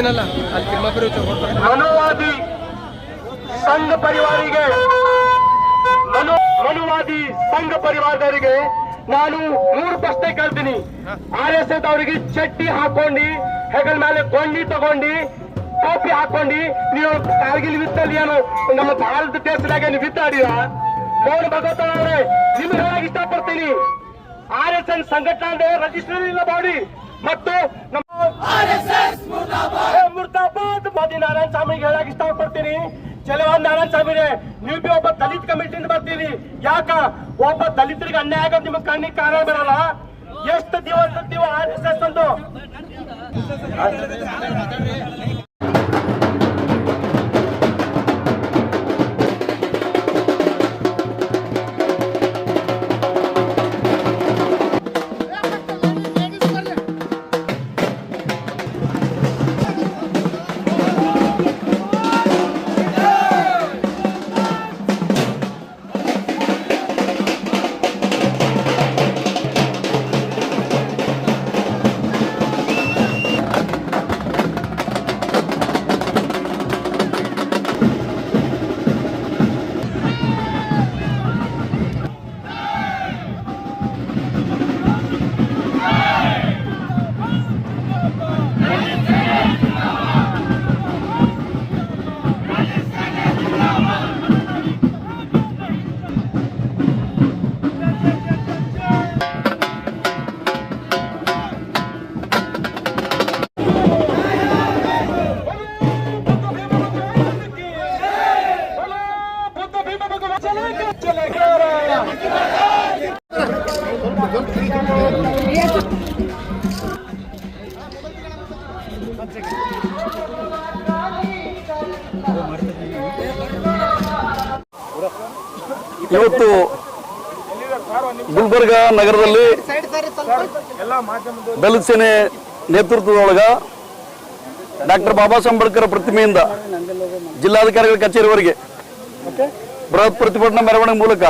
ಬಂದಿನಲ್ಲ ಅಲ್ಲಿ ತಿಮ್ಮಪ್ಪರು ಮನುವಾದಿ ಸಂಘ ಪರಿವಾರಿಗೆ, ಮನು ಮನುವಾದಿ ಸಂಘ ಪರಿವಾರದವರಿಗೆ ನಾನು ಮೂರು ಪ್ರಶ್ನೆ ಕೇಳ್ತೀನಿ. ಆರ್ ಎಸ್ ಎಸ್ ಅವರಿಗೆ ಚಟ್ಟಿ ಹಾಕೊಂಡು, ಹೆಗಲ ಮೇಲೆ ಕೊಂಡಿ ತಗೊಂಡು, ಟೋಪಿ ಹಾಕೊಂಡು, ನೀವು ಕಾರ್ಗಿಲ್ ವಿತ್ತಲ್ಲಿ ಏನು, ನಮ್ಮ ಭಾರತ ದೇಶದಾಗ ನೀವು ವಿತ್ತಾಡಿರ ಮೋಹನ್ ಭಗವತ್ ಅವರೇ, ನಿಮ್ಗೆ ಹೇಳಕ್ ಇಷ್ಟಪಡ್ತೀನಿ. ಆರ್ ಎಸ್ ಎನ್ ಸಂಘಟನೆ ರಿಜಿಸ್ಟರ್ ಇಲ್ಲ ಬಾಡಿ. ಮತ್ತು ನಮ್ಮ ಏ, ಮುರ್ದಾಬಾದ್ ಮೋದಿ ನಾರಾಯಣ ಸ್ವಾಮಿಗೆ ಹೇಳಕ್ ಇಷ್ಟಪಡ್ತೀನಿ. ಚಲವಾನ್ ನಾರಾಯಣ ಸ್ವಾಮಿನೇ ನೀವು ಬಿ ಒಬ್ಬ ದಲಿತ ಕಮಿಟಿಯಿಂದ ಬರ್ತೀರಿ. ಯಾಕ? ಒಬ್ಬ ದಲಿತರಿಗೆ ಅನ್ಯಾಯ ಆಗೋದು ನಿಮ್ ಕಣ್ಣಿಗೆ ಕಾರಣ ಬರಲ್ಲ. ಎಷ್ಟು ದಿವಸ ನೀವು ಆರ್ ಎಸ್ ಎಸ್ ಒಂದು? ಇವತ್ತು ಗುಲ್ಬರ್ಗ ನಗರದಲ್ಲಿ ದಲಿತ ಸೇನೆ ನೇತೃತ್ವದೊಳಗ ಡಾಕ್ಟರ್ ಬಾಬಾ ಸಾಹೇಬ್ ಅಂಬೇಡ್ಕರ್ ಪ್ರತಿಮೆಯಿಂದ ಜಿಲ್ಲಾಧಿಕಾರಿಗಳ ಕಚೇರಿವರೆಗೆ ಬೃಹತ್ ಪ್ರತಿಭಟನಾ ಮೆರವಣಿಗೆ ಮೂಲಕ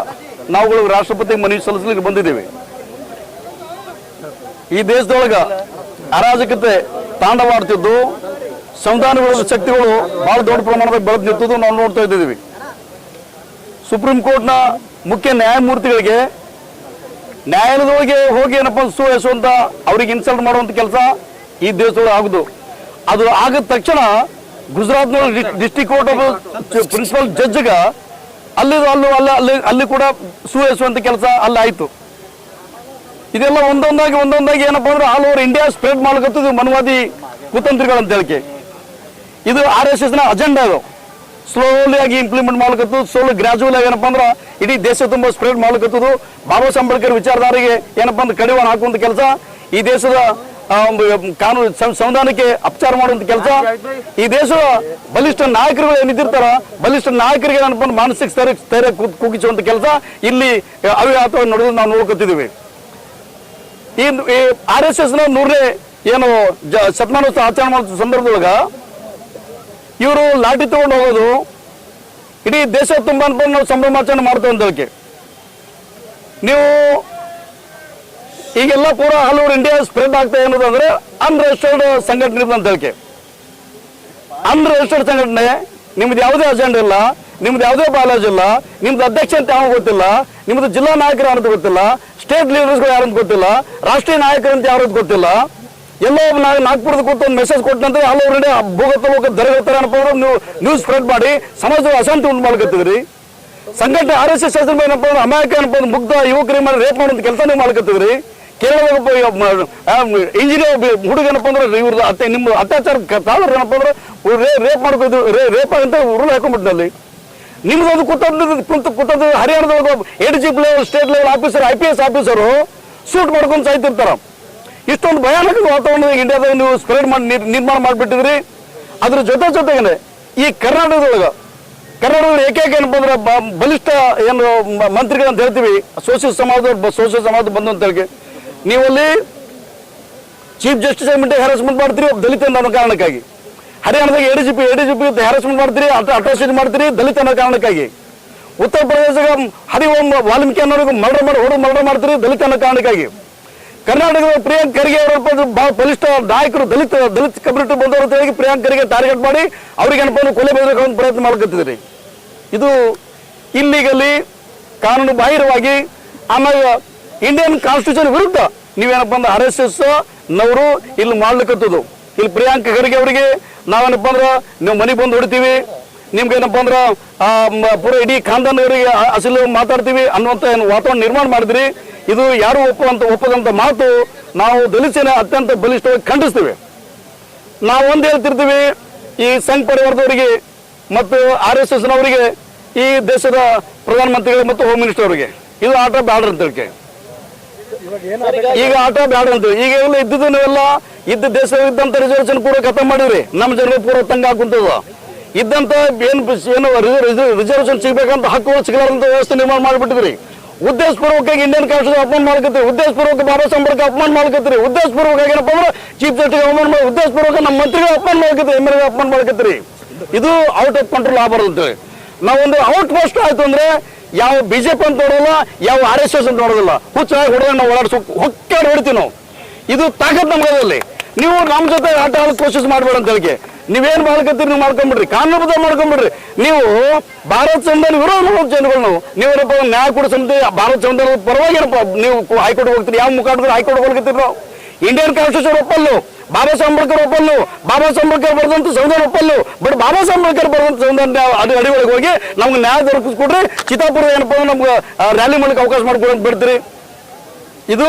ನಾವುಗಳು ರಾಷ್ಟ್ರಪತಿ ಮನವಿ ಸಲ್ಲಿಸಲಿಕ್ಕೆ ಬಂದಿದ್ದೇವೆ. ಈ ದೇಶದೊಳಗ ಅರಾಜಕತೆ ತಾಂಡವಾಡ್ತಿದ್ದು ಸಂವಿಧಾನ ಶಕ್ತಿಗಳು ಬಹಳ ದೊಡ್ಡ ಪ್ರಮಾಣದಲ್ಲಿ ಬೆಳೆದು ನಿಂತಿದ್ದು ನಾವು ನೋಡ್ತಾ ಇದ್ದೀವಿ. ಸುಪ್ರೀಂ ಕೋರ್ಟ್ನ ಮುಖ್ಯ ನ್ಯಾಯಮೂರ್ತಿಗಳಿಗೆ ನ್ಯಾಯಾಲಯದೊಳಗೆ ಹೋಗಿ ಏನಪ್ಪ ಸು ಅವ್ರಿಗೆ ಇನ್ಸಲ್ಟ್ ಮಾಡುವಂಥ ಕೆಲಸ ಈ ದೇಶದೊಳಗೆ ಆಗುದು. ಅದು ಆಗದ ತಕ್ಷಣ ಗುಜರಾತ್ನೊಳಗೆ ಡಿಸ್ಟಿಕ್ ಕೋರ್ಟ್ ಪ್ರಿನ್ಸಿಪಲ್ ಜಡ್ಜ್ಗ ಅಲ್ಲಿ ಅಲ್ಲೂ ಅಲ್ಲ, ಅಲ್ಲಿ ಅಲ್ಲಿ ಕೂಡ ಸು ಕೆಲಸ ಅಲ್ಲಿ ಆಯ್ತು. ಇದೆಲ್ಲ ಒಂದೊಂದಾಗಿ ಒಂದೊಂದಾಗಿ ಏನಪ್ಪ ಅಂದ್ರೆ ಆಲ್ ಓವರ್ ಇಂಡಿಯಾ ಸ್ಪ್ರೆಡ್ ಮಾಡ್ಕೊತಿದ್ವು ಮನವಾದಿ ಕುತಂತ್ರಿಗಳು ಅಂತ ಹೇಳಿಕೆ. ಇದು ಆರ್ ಎಸ್ ಎಸ್ನ ಅಜೆಂಡಾ ಇದು ಸ್ಲೋಲಿ ಆಗಿ ಇಂಪ್ಲಿಮೆಂಟ್ ಮಾಡ್ಕತ್ತು ಸ್ಲೋಲಿ ಗ್ರಾಜುವಲ್ ಆಗಿ ಏನಪ್ಪಾ ಅಂದ್ರೆ ಇಡೀ ದೇಶ ತುಂಬ ಸ್ಪ್ರೆಡ್ ಮಾಡ್ಕತ್ತದು ಬಾಬಾ ಸಾಹೇಬ್ ಅಂಬೇಡ್ಕರ್ ಏನಪ್ಪ ಅಂದ್ರೆ ಕಡಿವಾಣ ಹಾಕುವಂತ ಕೆಲಸ. ಈ ದೇಶದ ಒಂದು ಕಾನೂನು ಸಂವಿಧಾನಕ್ಕೆ ಅಪಚಾರ ಮಾಡುವಂತ ಕೆಲಸ. ಈ ದೇಶದ ಬಲಿಷ್ಠ ನಾಯಕರುಗಳು ಏನಿದ್ದಿರ್ತಾರ, ಬಲಿಷ್ಠ ನಾಯಕರಿಗೆ ಏನಪ್ಪ ಅಂದ್ರೆ ಮಾನಸಿಕ ಸ್ಥೈರ್ಯ ಸ್ಥೈರ್ಯ ಕುಗ್ಗಿಸುವಂತ ಕೆಲಸ ಇಲ್ಲಿ ಅವಿಘಾತವಾಗಿ ನಡೆದು ನಾವು ನೋಡ್ಕೊತಿದ್ದೀವಿ. ಈ ಆರ್ ಎಸ್ ಎಸ್ನ ನೂರನೇ ಏನು ಶತಮಾನೋತ್ಸವ ಆಚರಣೆ ಮಾಡುವ ಸಂದರ್ಭದೊಳಗ ಇವರು ಲಾಠಿ ತಗೊಂಡು ಹೋಗೋದು, ಇಡೀ ದೇಶ ತುಂಬ ಅನ್ಕೊಂಡು ನಾವು ಸಂಭ್ರಮಾಚರಣೆ ಮಾಡ್ತೇವೆ ಅಂತ ಹೇಳಕ್ಕೆ ನೀವು ಈಗೆಲ್ಲ ಕೂಡ ಆಲ್ ಓವರ್ ಇಂಡಿಯಾ ಸ್ಪ್ರೆಡ್ ಆಗ್ತಾ ಅನ್ನೋದಂದ್ರೆ ಅನ್ರಿಜಿಸ್ಟರ್ಡ್ ಸಂಘಟನೆ ಅಂತ ಹೇಳಿಕೆ. ಅನ್ರಿಜಿಸ್ಟರ್ಡ್ ಸಂಘಟನೆ, ನಿಮ್ದು ಯಾವುದೇ ಅಜೆಂಡ ಇಲ್ಲ, ನಿಮ್ದು ಯಾವುದೇ ಬಾಲಾಜ್ ಇಲ್ಲ, ನಿಮ್ದು ಅಧ್ಯಕ್ಷ ಅಂತ ಯಾವ ಗೊತ್ತಿಲ್ಲ, ನಿಮ್ದು ಜಿಲ್ಲಾ ನಾಯಕರು ಅನ್ನೋದು ಗೊತ್ತಿಲ್ಲ ಸ್ಟೇಟ್ ಲೀಡರ್ಸ್ಗಳು ಯಾರಂತ ಗೊತ್ತಿಲ್ಲ, ರಾಷ್ಟ್ರೀಯ ನಾಯಕರು ಅಂತ ಯಾರು ಗೊತ್ತಿಲ್ಲ. ಎಲ್ಲೋ ಒಬ್ಬ ನಾ- ನಾಗ್ಪುರದ ಕೂತು ಒಂದು ಮೆಸೇಜ್ ಕೊಟ್ಟಂದ್ರೆ ಆಲ್ ಓವರ್ ಇಂಡಿಯಾ ಭೂಗತ ಲೋಕ ದರಗತ್ತಾರೆ ನೀವು ನ್ಯೂಸ್ ಸ್ಪ್ರೆಡ್ ಮಾಡಿ ಸಮಾಜದ ಅಶಾಂತಿ ಉಂಟು ಮಾಡ್ಕತ್ತಿದ್ರಿ ಸಂಘಟನೆ ಆರ್ ಎಸ್ ಎಸ್ ಮೇಲೆ ಏನಪ್ಪ ಅಂದ್ರೆ ಅಮೇರಿಕ ಏನಪ್ಪ ಅಂದ್ರೆ ಮುಗ್ಧ ಯುವಕರಿಗೆ ಮಾಡಿ ರೇಪ್ ಮಾಡುವಂತ ಕೆಲಸ ನೀವು ಮಾಡ್ಕತ್ತಿದ್ರಿ ಕೇರಳದಾಗ ಇಂಜಿನಿಯರ್ ಹುಡುಗ ಏನಪ್ಪ ಅಂದ್ರೆ ಇವ್ರದ್ದು ಅತ್ತೆ, ನಿಮ್ಮ ಅತ್ಯಾಚಾರ ತಾಳ್ರಿ ಏನಪ್ಪ ಅಂದ್ರೆ ರೇಪ್ ಮಾಡ್ಕೋದು ರೇಪ್ ಅಂತ ಉರುಳು ಹಾಕೊಂಡ್ಬಿಟ್ಟಲ್ಲಿ ನಿಮ್ದು ಅದು ಕುತ್ತದ್ದು ಕುಂತ ಕುತ್ತದ್ದು ಹರಿಯಾಣದೊಳಗೆ A D G level state level officer I P S officer shoot ಮಾಡ್ಕೊಂಡು ಸಾಯ್ತಿರ್ತಾರ. ಇಷ್ಟೊಂದು ಭಯಾನಕ ವಾತಾವರಣ ಇಂಡಿಯಾದಾಗ ನೀವು ಸ್ಪ್ರೆಡ್ ಮಾಡಿ ನಿರ್- ನಿರ್ಮಾಣ ಮಾಡಿಬಿಟ್ಟಿದ್ರಿ. ಅದ್ರ ಜೊತೆ ಜೊತೆಗೆ ಈ ಕರ್ನಾಟಕದೊಳಗ ಕರ್ನಾಟಕದ ಏಕೈಕ ಏನಪ್ಪ ಅಂದ್ರೆ ಬಲಿಷ್ಠ ಏನು ಮಂತ್ರಿಗಳಂತ ಹೇಳ್ತೀವಿ ಸೋಷಿಯಲ್ ಸಮಾಜದವ್ರು ಸೋಷಿಯಲ್ ಸಮಾಜ ಬಂದು ಅಂತ ಹೇಳಿ ನೀವಲ್ಲಿ ಚೀಫ್ ಜಸ್ಟಿಸ್ ಕಮಿಟಿ ಹ್ಯಾರಸ್ಮೆಂಟ್ ಮಾಡ್ತೀರಿ, ಒಬ್ಬ ದಲಿತ ಅನ್ನೋ ಕಾರಣಕ್ಕಾಗಿ. ಹರಿಯಾಣದಾಗ A D G P A D G P harassment ಮಾಡ್ತೀರಿ ಅಟ್ರಾಸಿಟಿ ಮಾಡ್ತೀರಿ, ದಲಿತ ಅನ್ನೋ ಕಾರಣಕ್ಕಾಗಿ. ಉತ್ತರ ಪ್ರದೇಶದಾಗ ಹರಿ ಓಂ ವಾಲ್ಮೀಕಿ ಅನ್ನೋರಿಗೆ ಮರ್ಡರ್ ಮಾಡಿ ಹೊಡೆದು ಮರ್ಡರ್ ಮಾಡ್ತೀರಿ, ದಲಿತ ಅನ್ನೋ ಕಾರಣಕ್ಕಾಗಿ. ಕರ್ನಾಟಕದ ಪ್ರಿಯಾಂಕ್ ಖರ್ಗೆ ಅವರ ಬಹಳ ಬಲಿಷ್ಠ ನಾಯಕರು ದಲಿತ ದಲಿತ ಕಮ್ಯುನಿಟಿ ಬಂದವರು ಅಂತ ಹೇಳಿ ಪ್ರಿಯಾಂಕ್ ಖರ್ಗೆ ಟಾರ್ಗೆಟ್ ಮಾಡಿ ಅವ್ರಿಗೆ ಏನಪ್ಪ ಕೊಲೆ ಬೆದರಿಕೆ ಪ್ರಯತ್ನ ಮಾಡ್ಕೊತಿದ್ರಿ ಇದು ಇಲ್ಲಿಗಲ್ಲಿ ಕಾನೂನು ಬಾಹಿರವಾಗಿ ಆಮೇಲೆ ಇಂಡಿಯನ್ ಕಾನ್ಸ್ಟಿಟ್ಯೂಷನ್ ವಿರುದ್ಧ ನೀವೇನಪ್ಪ ಅಂದ್ರೆ ಆರ್ ಎಸ್ ಎಸ್ ನವರು ಇಲ್ಲಿ ಮಾಡ್ಲಿಕ್ಕತ್ತದು. ಇಲ್ಲಿ ಪ್ರಿಯಾಂಕ ಖರ್ಗೆ ಅವರಿಗೆ ನಾವೇನಪ್ಪ ಅಂದ್ರೆ ನೀವು ಮನೆಗೆ ಬಂದು ಹೊಡಿತೀವಿ, ನಿಮ್ಗೆ ಏನಪ್ಪ ಅಂದ್ರೆ ಪೂರ ಇಡೀ ಖಾನ್ದಾನವರಿಗೆ ಅಸಲು ಮಾತಾಡ್ತೀವಿ ಅನ್ನುವಂಥ ಏನು ವಾತಾವರಣ ನಿರ್ಮಾಣ ಮಾಡಿದ್ರಿ. ಇದು ಯಾರು ಒಪ್ಪುವಂತ ಒಪ್ಪದಂತ ಮಾತು ನಾವು ದಲಿತನ ಅತ್ಯಂತ ಬಲಿಷ್ಠವಾಗಿ ಖಂಡಿಸ್ತೀವಿ. ನಾವು ಒಂದು ಹೇಳ್ತಿರ್ತೀವಿ, ಈ ಸಂಘ ಪರಿವಾರದವರಿಗೆ ಮತ್ತು ಆರ್ ಎಸ್ ಎಸ್ನವರಿಗೆ ಈ ದೇಶದ ಪ್ರಧಾನಮಂತ್ರಿಗಳು ಮತ್ತು ಹೋಮ್ ಮಿನಿಸ್ಟರ್ ಅವರಿಗೆ. ಇದು ಆಟ ಬ್ಯಾಡ ಅಂತ ಹೇಳಿಕೆ. ಈಗ ಆಟ ಬ್ಯಾಡ ಅಂತ ಈಗ ಎಲ್ಲ ಇದ್ದಿದ್ದು ನೀವೆಲ್ಲ ಇದ್ದ ದೇಶ ಇದ್ದಂತ ರಿಸರ್ವೇಶನ್ ಕೂಡ ಖತಮ್ ಮಾಡಿದ್ರಿ. ನಮ್ಮ ಜನರು ಪೂರ ತಂಗ ಹಾಕುಂತದ ಇದ್ದಂತ ಏನು ಏನು ರಿಸರ್ವೇಶನ್ ಸಿಗಬೇಕಂತ ಹಕ್ಕು ಸಿಗಲಾರಂತ ವ್ಯವಸ್ಥೆ ನಿರ್ಮಾಣ ಮಾಡಿಬಿಟ್ಟಿದ್ರಿ. ಉದ್ದೇಶಪೂರ್ವಕವಾಗಿ ಇಂಡಿಯನ್ ಕಾನ್ಸ್ಟಿಟ್ಯೂಷನ್ ಅಪಮಾನ ಮಾಡ್ಕತ್ರಿ ಉದ್ದೇಶಪೂರ್ವಕ ಬಾಬಾ ಸಂಪರ್ಕ ಅಪಮಾನ ಮಾಡ್ಕತ್ರಿ ಉದ್ದೇಶಪೂರ್ವಕವಾಗಿ ಏನಪ್ಪ ಅಂದ್ರೆ ಚೀಫ್ ಜಸ್ಟಿಸ್ ಅಪಮಾನ ಮಾಡಿ ಉದ್ದೇಶಪೂರ್ವಕ ನಮ್ಮ ಮಂತ್ರಿಗಳು ಅಪಮಾನ ಮಾಡ್ಕತ್ರಿ ಎಂ ಎಲ್ ಅಪಮಾನ ಮಾಡ್ಕತ್ರಿ ಇದು ಔಟ್ ಆಫ್ ಕಂಟ್ರೋಲ್ ಆಗಬಾರ್ದು ಅಂತೇಳಿ. ನಾವೊಂದು ಔಟ್ ಪೋಸ್ಟ್ ಆಯ್ತು ಅಂದ್ರೆ ಯಾವ ಬಿಜೆಪಿ ಅಂತ ನೋಡೋಲ್ಲ ಯಾವ ಆರ್ ಎಸ್ ಎಸ್ ಅಂತ ನೋಡೋದಿಲ್ಲ. ಹುಚ್ಚಾಗಿ ಹೊಡೆದ್ರೆ ನಾವು ಓಡಾಡ್ಸೋ ಹೊಕ್ಕಾಡಿ ಹೊಡಿತೀವಿ ನಾವು. ಇದು ತಾಕತ್ ನಮಗದಲ್ಲಿ ನೀವು ನಮ್ಮ ಜೊತೆ ಆಟ ಆಡೋದು ಕೋಶಿಸ್ ಮಾಡಬೇಡ ಅಂತ ಹೇಳಿಕೆ. ನೀವೇನ್ ಮಾಡ್ಕತ್ತೀರಿ ನೀವು ಮಾಡ್ಕೊಂಡ್ಬಿಡ್ರಿ ಕಾನೂನುಬದ್ಧ ಮಾಡ್ಕೊಂಬಿಡ್ರಿ. ನೀವು ಭಾರತ ಸಂವಿಧಾನ ವಿರೋಧ ಮಾಡೋ ಜನಗಳು ನಾವು. ನೀವೇನಪ್ಪ ನ್ಯಾಯ ಕೂಡ ಸಮಿತಿ ಭಾರತ ಸಂವಿಧಾನದ ಪರವಾಗಿ ಏನಪ್ಪ ನೀವು ಹೈಕೋರ್ಟ್ ಹೋಗ್ತೀರಿ, ಯಾವ ಮುಖಾಂತರ ಹೈಕೋರ್ಟ್ ಹೋಗ್ತೀರಿ ನಾವು? ಇಂಡಿಯನ್ ಕಾನ್ಸ್ಟಿಟ್ಯೂಷನ್ ಒಪ್ಪಲ್ಲು. ಬಾಬಾ ಸಾಹೇಬ್ ಒಪ್ಪಲ್ಲು. ಬಾಬಾ ಸಾಹೇಬ್ ಬರೆದಂತ ಸಂವಿಧಾನ ಒಪ್ಪಲ್ಲು. ಬಟ್ ಬಾಬಾ ಸಾಹೇಬ್ ಬರೆದಂತ ಸಂವಿಧಾನ ಅದು ಅಡಿ ಒಳಗೆ ಹೋಗಿ ನಮ್ಗೆ ನ್ಯಾಯ ದೊರಕಿಸ್ಕೊಡ್ರಿ. ಚಿತ್ತಾಪುರ ಏನಪ್ಪ ನಮ್ಗೆ ರ್ಯಾಲಿ ಮಾಡಕ್ಕೆ ಅವಕಾಶ ಮಾಡ್ಕೊಡಿ ಅಂತ ಬಿಡ್ತೀರಿ. ಇದು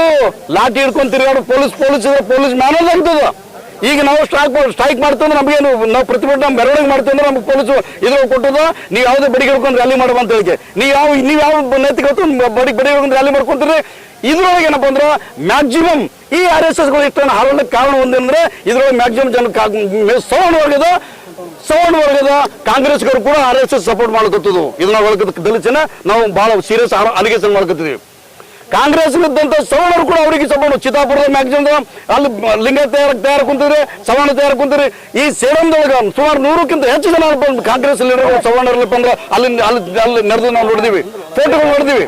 ಲಾಠಿ ಹಿಡ್ಕೊಂತೀರಿ ಅವ್ರು ಪೊಲೀಸ್ ಪೊಲೀಸ್ ಪೊಲೀಸ್ ಮ್ಯಾನೇಜ್ ಆಗ್ತದ. ಈಗ ನಾವು ಸ್ಟ್ರೈಕ್ ಸ್ಟ್ರೈಕ್ ಮಾಡ್ತಂದ್ರೆ ನಮಗೇನು ನಾವು ಪ್ರತಿಭಟನೆ ಮೆರವಣಿಗೆ ಮಾಡ್ತೀವಿ ಅಂದ್ರೆ ನಮ್ಗೆ ಪೊಲೀಸು ಇದ್ರ ಕೊಟ್ಟದ ನೀವು ಯಾವುದೇ ಬಡಿಗೆ ಹಿಡ್ಕೊಂಡು ರ್ಯಾಲಿ ಮಾಡುವಂತ ಹೇಳಿಕೆ. ನೀವು ಯಾವ ನೀವು ಯಾವ ನೈತಿಕ ಬಡಿ ಬಡಿ ಹಿಡ್ಕೊಂಡು ರ್ಯಾಲಿ ಮಾಡ್ಕೊಂತೀರಿ? ಇದ್ರೊಳಗೆ ಏನಪ್ಪ ಅಂದ್ರೆ ಮ್ಯಾಕ್ಸಿಮಮ್ ಈ ಆರ್ ಎಸ್ ಎಸ್ಗಳು ಇಷ್ಟನ್ನು ಹಾರಲಿಕ್ಕೆ ಕಾರಣ ಒಂದೇನಂದ್ರೆ ಇದ್ರೊಳಗೆ ಮ್ಯಾಕ್ಸಿಮಮ್ ಜನ ಸವರ್ಣ ವರ್ಗದ ಸವರ್ಣ ವರ್ಗದ ಕಾಂಗ್ರೆಸ್ಗರು ಕೂಡ ಆರ್ ಎಸ್ ಎಸ್ ಸಪೋರ್ಟ್ ಮಾಡ್ಕೊತದ್ದು ಇದನ್ನ ವರ್ಗದ ದಲಿತ ನಾವು ಬಹಳ ಸೀರಿಯಸ್ ಅಲಿಗೇಷನ್ ಮಾಡ್ಕೊತಿದೀವಿ ಕಾಂಗ್ರೆಸ್ ಇದ್ದಂತ ಸವರ್ಣರು ಕೂಡ ಅವರಿಗೆ ಸಂಬಂಧ ಚಿತ್ತಾಪುರದ ಮ್ಯಾಕ್ಸಿಮಮ್ ಅಲ್ಲಿ ಲಿಂಗ ತಯಾರ ತಯಾರು ಕುಂತಿದ್ರೆ, ಸವರ್ಣ ತಯಾರು ಕುಂತಿರಿ ಈ ಸೇಡಂದೊಳಗ ಸುಮಾರು ನೂರಕ್ಕಿಂತ ಹೆಚ್ಚು ಜನ ಕಾಂಗ್ರೆಸ್ ಲೀಡರ್ ಸವರ್ಣರಲ್ಲಪ್ಪ ಬಂದ್ರೆ ಅಲ್ಲಿ ಅಲ್ಲಿ ಅಲ್ಲಿ ನಡೆದು ನಾವು ನೋಡಿದೀವಿ. ಫೋಟೋಗಳು ನೋಡಿದೀವಿ.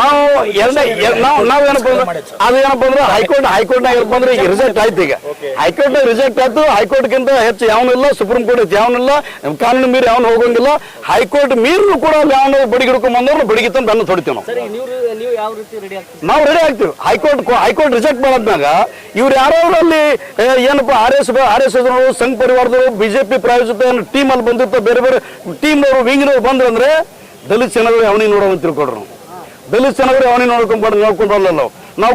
ನಾವು ಎರಡನೇ ನಾವು ನಾವು ಏನಪ್ಪ ಅಂದ್ರೆ ಅದು ಏನಪ್ಪ ಅಂದ್ರೆ ಹೈಕೋರ್ಟ್ ಹೈಕೋರ್ಟ್ ನಾಗ ಏನಪ್ಪ ಅಂದ್ರೆ ಈಗ ರಿಜೆಕ್ಟ್ ಆಯ್ತು ಈಗ. ಹೈಕೋರ್ಟ್ ರಿಜೆಕ್ಟ್ ಆಯ್ತು. ಹೈಕೋರ್ಟ್ ಗಿಂತ ಹೆಚ್ಚು ಯಾವನಿಲ್ಲ ಸುಪ್ರೀಂ ಕೋರ್ಟ್ ಯಾವನಿಲ್ಲ ಕಾನೂನು ಮೀರಿ ಯಾವನು ಹೋಗಂಗಿಲ್ಲ. ಹೈಕೋರ್ಟ್ ಮೀರಿನೂ ಕೂಡ ಯಾವನು ಬಡಿಗೆ ಹಿಡ್ಕೊಂಡ್ ಬಂದವ್ರು ಬಡಿಗೆ ತಂದು ಬೆನ್ನು ತೊಡಿತೀವಿ ನಾವು. ನೀವು ರೆಡಿ ಆಗ್ತೀವಿ. ಹೈಕೋರ್ಟ್ ಹೈಕೋರ್ಟ್ ರಿಜೆಕ್ಟ್ ಮಾಡಿದ್ಮ್ಯಾಗ ಇವ್ರು ಯಾರೋ ಅಲ್ಲಿ ಏನಪ್ಪ R S R S S ಸಂಘ ಪರಿವಾರದವರು ಬಿಜೆಪಿ ಪ್ರಾಯೋಜಿತ ಟೀಮ್ ಅಲ್ಲಿ ಬಂದಿರ್ತಾರೆ ಬೇರೆ ಬೇರೆ ಟೀಮ್ ಅವರು ವಿಂಗ್ನವ್ರು ಬಂದ್ರು ಅಂದ್ರೆ ದಲಿತ ಜನಗಳು ಅವನಿ ನೋಡೋ ಅಂತ ತಿಳ್ಕೊಡ್ರು ದಲಿತ ಜನಗಳು ಅವನಿ ನೋಡ್ಕೊಂಡ್ ನೋಡ್ಕೊಂಡು ಬರಲ್ಲ ನಾವು.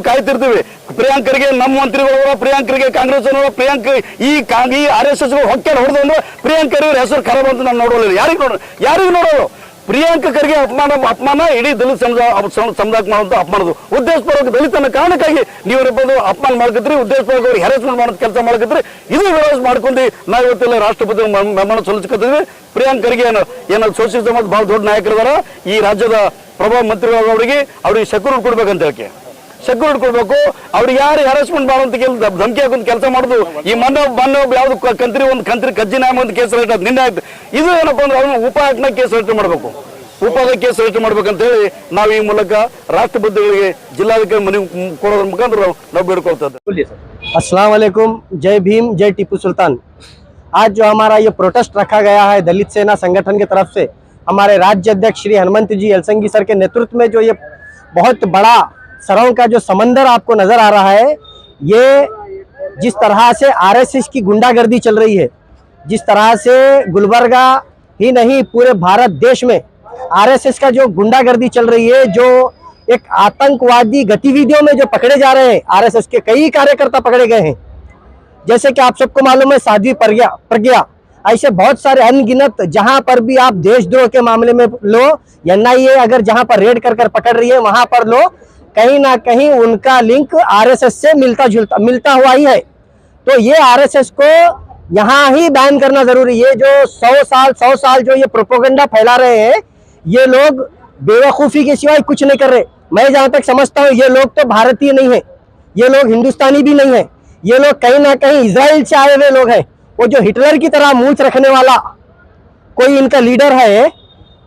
ಕಾಯ್ತಿರ್ತೀವಿ. ಪ್ರಿಯಾಂಕರಿಗೆ ನಮ್ಮ ಮಂತ್ರಿಗಳು ಪ್ರಿಯಾಂಕರಿಗೆ ಕಾಂಗ್ರೆಸ್ ಪ್ರಿಯಾಂಕ ಈ ಈ ಆರ್ ಎಸ್ ಎಸ್ ಹೊಕ್ಕೆ ಹೊಡೆದು ಅಂದ್ರೆ ಪ್ರಿಯಾಂಕರಿಗೆ ಹೆಸರು ಖರಾಬ್ ಅಂತ ನಾವು ನೋಡೋಲ್ಲ ಯಾರಿಗೆ ನೋಡೋದು ಯಾರಿಗೆ ನೋಡೋದು? ಪ್ರಿಯಾಂಕ ಖರ್ಗೆ ಅಪಮಾನ ಅಪಮಾನ, ಇಡೀ ದಲಿತ ಸಮುದಾಯ ಸಮುದಾಯಕ್ಕೆ ಮಾಡುವಂತ ಅಪಮಾನದು. ಉದ್ದೇಶಪೂರ್ವಕ ದಲಿತನ ಕಾರಣಕ್ಕಾಗಿ ನೀವು ಇರ್ಬೋದು ಅಪಮಾನ ಮಾಡ್ಕತ್ರಿ ಉದ್ದೇಶಪೂರ್ವಕ ಅವ್ರಿಗೆ ಹೆರಸ್ಮೆಂಟ್ ಮಾಡೋದು ಕೆಲಸ ಮಾಡ್ಕತ್ರಿ. ಇದು ವಿರೋಧ ಮಾಡ್ಕೊಂಡು ನಾವು ಇವತ್ತೆಲ್ಲ ರಾಷ್ಟ್ರಪತಿ ಮೆಮ್ಮನ ಸಲ್ಲಿಸ್ಕೊತೀವಿ. ಪ್ರಿಯಾಂಕ್ ಖರ್ಗೆ ಏನು ಏನಾದ್ರು ಸೋಷಿಯಲ್ ಸಮಾಜ ಬಹಳ ದೊಡ್ಡ ನಾಯಕರಿದಾರ. ಈ ರಾಜ್ಯದ ಪ್ರಭಾವ ಮಂತ್ರಿಗಳವರಿಗೆ ಅವ್ರಿಗೆ ಸೆಕ್ಯೂರಿಟಿ ಕೊಡ್ಬೇಕಂತ ಹೇಳಿ ಸೆಕ್ಯೂರಿಟಿ ಕೊಡ್ಬೇಕು ಅವ್ರಿಗೆ ಯಾರು ಹ್ಯಾರಸ್ಮೆಂಟ್ ಮಾಡುವಂತ ಕೆಲ ಧಮಕಿ ಹಾಕುವಂತ ಕೆಲಸ ಮಾಡುದು ಈ ಮೊನ್ನೆ ಮೊನ್ನೆ ಒಬ್ಬ ಯಾವ್ದು ಕ- ಕಂತ್ರಿ ಒಂದು ಕಂತ್ರಿ ಕಜ್ಜಿ ನ್ಯಾಯ ಒಂದು ಕೇಸ್ ರಿಜಿಸ್ಟರ್ ನಿನ್ನೆ ಆಯ್ತು ಇದು ಏನಪ್ಪಾ ಅಂದ್ರೆ ಅವ್ರನ್ನ ಉಪಾಯಜ್ಞ ಕೇಸ್ ರಿಜಿಸ್ಟರ್ ಮಾಡಬೇಕು ಉಪಾದ ಕೇಸ್ ರಿಜಿಸ್ಟರ್ ಮಾಡ್ಬೇಕಂತ ಹೇಳಿ ನಾವು ಈ ಮೂಲಕ ರಾಷ್ಟ್ರಪತಿಗಳಿಗೆ ಜಿಲ್ಲಾಧಿಕಾರಿ ಮನೆ ಕೊಡೋದ್ರ ಮುಖಾಂತರ ನಾವು- ನಾವು ಬೇಡ್ಕೊಳ್ತಾ ಇದ್ದೇವೆ बोलिए सर अस्सलाम वालेकुम जय भीम जय टीपू सुल्तान आज जो हमारा ये प्रोटेस्ट रखा गया है दलित सेना संगठन की तरफ से हमारे राज्य अध्यक्ष श्री हनुमंत जी यलसंगी सर के नेतृत्व में जो ये बहुत बड़ा सरों का जो समंदर आपको नज़र आ रहा है, ये जिस तरह से आरएसएस की गुंडागर्दी चल रही है, जिस तरह से गुलबर्गा ही नहीं, पूरे भारत देश में आरएसएस का जो गुंडागर्दी चल रही है, जो एक आतंकवादी गतिविधियों में जो पकड़े जा रहे हैं, आरएसएस के कई कार्यकर्ता पकड़े गए हैं। जैसे कि आप सबको मालूम है, साध्वी प्रज्ञा प्रज्ञा, ऐसे बहुत सारे अनगिनत, जहाँ पर भी आप देशद्रोह के मामले में लो, एनआईए अगर जहाँ पर रेड कर कर पकड़ रही है, वहाँ पर लो कहीं ना कहीं उनका लिंक आरएसएस से मिलता जुलता, मिलता हुआ ही है। तो ये आरएसएस को यहाँ ही बैन करना ज़रूरी है। जो सौ साल सौ साल जो ये प्रोपोगंडा फैला रहे हैं, ये लोग बेवकूफ़ी के सिवाय कुछ नहीं कर रहे। मैं जहाँ तक समझता हूँ, ये लोग तो भारतीय नहीं है। ये लोग हिंदुस्तानी भी नहीं है। ये लोग कहीं ना कहीं इसराइल से आए हुए लोग हैं। वो जो हिटलर की तरह मूछ रखने वाला कोई इनका लीडर है,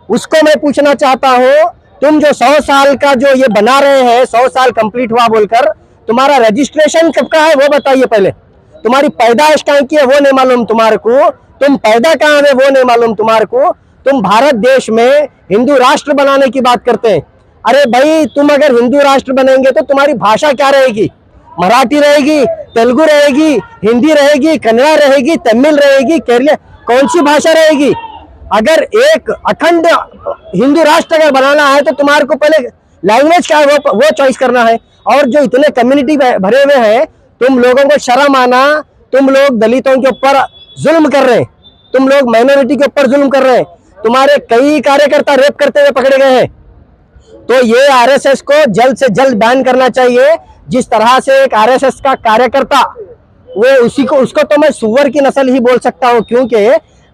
उसको मैं पूछना चाहता हूँ तुम जो सौ साल का जो ये बना रहे हैं, सौ साल कंप्लीट हुआ बोलकर, तुम्हारा रजिस्ट्रेशन कब का है वो बताइए पहले। तुम्हारी पैदाइश कहाँ की है वो नहीं मालूम तुम्हारे को। तुम पैदा कहाँ है वो नहीं मालूम तुम्हारे को। तुम भारत देश में हिंदू राष्ट्र बनाने की बात करते हैं। अरे भाई, तुम अगर हिंदू राष्ट्र बनेंगे तो तुम्हारी भाषा क्या रहेगी? मराठी रहेगी, तेलुगु रहेगी, हिंदी रहेगी, कन्नड़ा रहेगी, तमिल रहेगी, केरल, कौन सी भाषा रहेगी? अगर एक अखंड हिंदू राष्ट्र अगर बनाना है तो तुम्हारे को पहले लैंग्वेज क्या है, वो वो चॉइस करना है। और जो इतने कम्युनिटी भरे हुए हैं, तुम लोगों को शर्म आना, तुम लोग दलितों के ऊपर जुल्म कर रहे हैं। तुम लोग माइनॉरिटी के ऊपर जुल्म कर रहे हैं। तुम्हारे कई कार्यकर्ता रेप करते हुए पकड़े गए हैं। तो ये आरएसएस को जल्द से जल्द बैन करना चाहिए। जिस तरह से एक आरएसएस का कार्यकर्ता, वो उसी को, उसको तो मैं सुअर की नस्ल ही बोल सकता हूँ, क्योंकि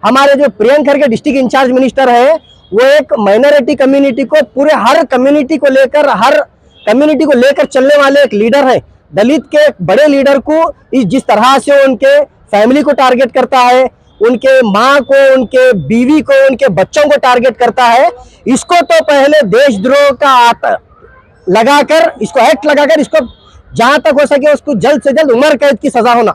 हमारे जो Priyank Kharge district in-charge minister है, वो एक माइनॉरिटी कम्युनिटी को, पूरे हर कम्युनिटी को लेकर, हर कम्युनिटी को लेकर चलने वाले एक लीडर है। दलित के एक बड़े लीडर को इस, जिस तरह से उनके फैमिली को टारगेट करता है, उनके माँ को, उनके बीवी को, उनके बच्चों को टारगेट करता है, इसको तो पहले देशद्रोह का लगाकर, इसको एक्ट लगाकर, इसको जहाँ तक हो सके उसको जल्द से जल्द उम्र कैद की सजा होना।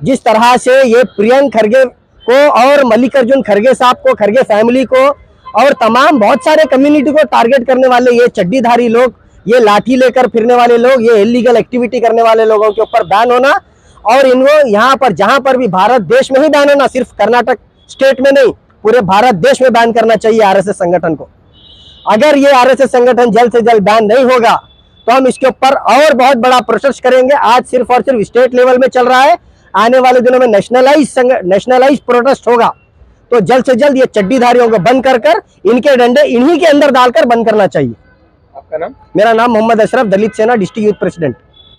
जिस तरह से ये प्रियंक खरगे को और मल्लिकार्जुन खरगे साहब को खरगे फैमिली को और तमाम बहुत सारे कम्युनिटी को टारगेट करने वाले ये चड्डीधारी लोग, ये लाठी लेकर फिरने वाले लोग, ये इलीगल एक्टिविटी करने वाले लोगों के ऊपर बैन होना और इनको यहाँ पर, जहाँ पर भी भारत देश में ही बैन होना, सिर्फ़ कर्नाटक स्टेट में नहीं, पूरे भारत देश में बैन करना चाहिए आरएसएस संगठन को। अगर ये आरएसएस संगठन जल्द से जल्द बैन नहीं होगा तो हम इसके ऊपर और बहुत बड़ा प्रोसेस करेंगे। आज सिर्फ़ और सिर्फ़ स्टेट लेवल में चल रहा है। आने वाले दिनों में नेशनलाइज नेशनलाइज प्रोटेस्ट होगा। तो जल्द से जल्द ये चड्डीधारियों को बंद कर कर इनके डंडे इन्हीं के अंदर डालकर बंद करना चाहिए। आपका नाम? मेरा नाम मोहम्मद अशरफ दलित सेना डिस्ट्रिक्ट यूथ प्रेसिडेंट।